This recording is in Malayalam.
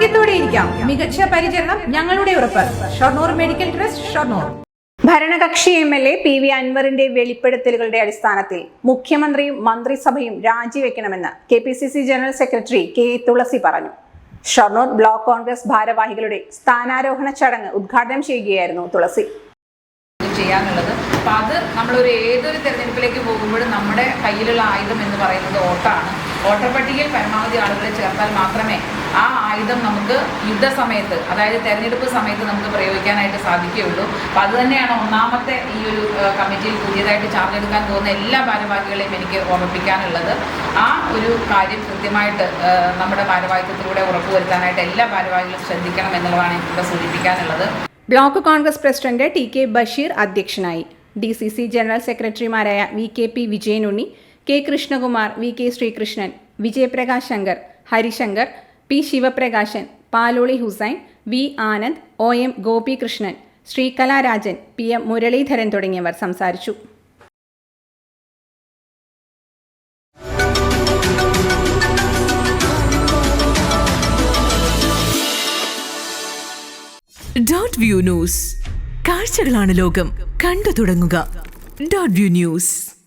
ആരോഗ്യത്തോടെ ഇരിക്കാം. മികച്ച പരിചരണം ഞങ്ങളുടെ ഉറപ്പ്. Shoranur medical trust Shoranur. ഭരണകക്ഷി M L A P V അൻവറിന്റെ വെളിപ്പെടുത്തലുകളുടെ അടിസ്ഥാനത്തിൽ മുഖ്യമന്ത്രിയും മന്ത്രിസഭയും രാജിവെക്കണമെന്ന് K P C C general secretary K Thulasi പറഞ്ഞു. ഷൊർണൂർ ബ്ലോക്ക് കോൺഗ്രസ് ഭാരവാഹികളുടെ സ്ഥാനാരോഹണ ചടങ്ങ് ഉദ്ഘാടനം ചെയ്യുകയായിരുന്നു തുളസി. ചെയ്യാനുള്ളത്. അപ്പം അത് നമ്മളൊരു ഏതൊരു തെരഞ്ഞെടുപ്പിലേക്ക് പോകുമ്പോഴും നമ്മുടെ കയ്യിലുള്ള ആയുധം എന്ന് പറയുന്നത് വോട്ടാണ് വോട്ടർ പട്ടികയിൽ പരമാവധി ആളുകളെ ചേർത്താൽ മാത്രമേ ആ ആയുധം നമുക്ക് യുദ്ധസമയത്ത് അതായത് തെരഞ്ഞെടുപ്പ് സമയത്ത് നമുക്ക് പ്രയോഗിക്കാനായിട്ട് സാധിക്കുകയുള്ളൂ. അപ്പം അതുതന്നെയാണ് ഒന്നാമത്തെ ഈ ഒരു കമ്മിറ്റിയിൽ പുതിയതായിട്ട് ചാർജ് എടുക്കാൻ പോകുന്ന എല്ലാ ഭാരവാഹികളെയും എനിക്ക് ഓർമ്മിപ്പിക്കാനുള്ളത്. ആ ഒരു കാര്യം കൃത്യമായിട്ട് നമ്മുടെ ഭാരവാഹിത്വത്തിലൂടെ ഉറപ്പുവരുത്താനായിട്ട് എല്ലാ ഭാരവാഹികളും ശ്രദ്ധിക്കണം എന്നുള്ളതാണ് എനിക്കിവിടെ സൂചിപ്പിക്കാനുള്ളത്. Block Congress president T K Basheer അധ്യക്ഷനായി. ഡി സി സി ജനറൽ സെക്രട്ടറിമാരായ V K P Vijayanunni K Krishnakumar V K Sreekrishnan Vijayaprakash Shankar Harishankar P Sivaprakashan Paloli Hussain V Anand O M Gopikrishnan Sreekalarajan P M Muraleedharan തുടങ്ങിയവർ സംസാരിച്ചു. Dot view news. കാഴ്ചകളാണ് ലോകം. കണ്ടു തുടങ്ങുക. Dot view news.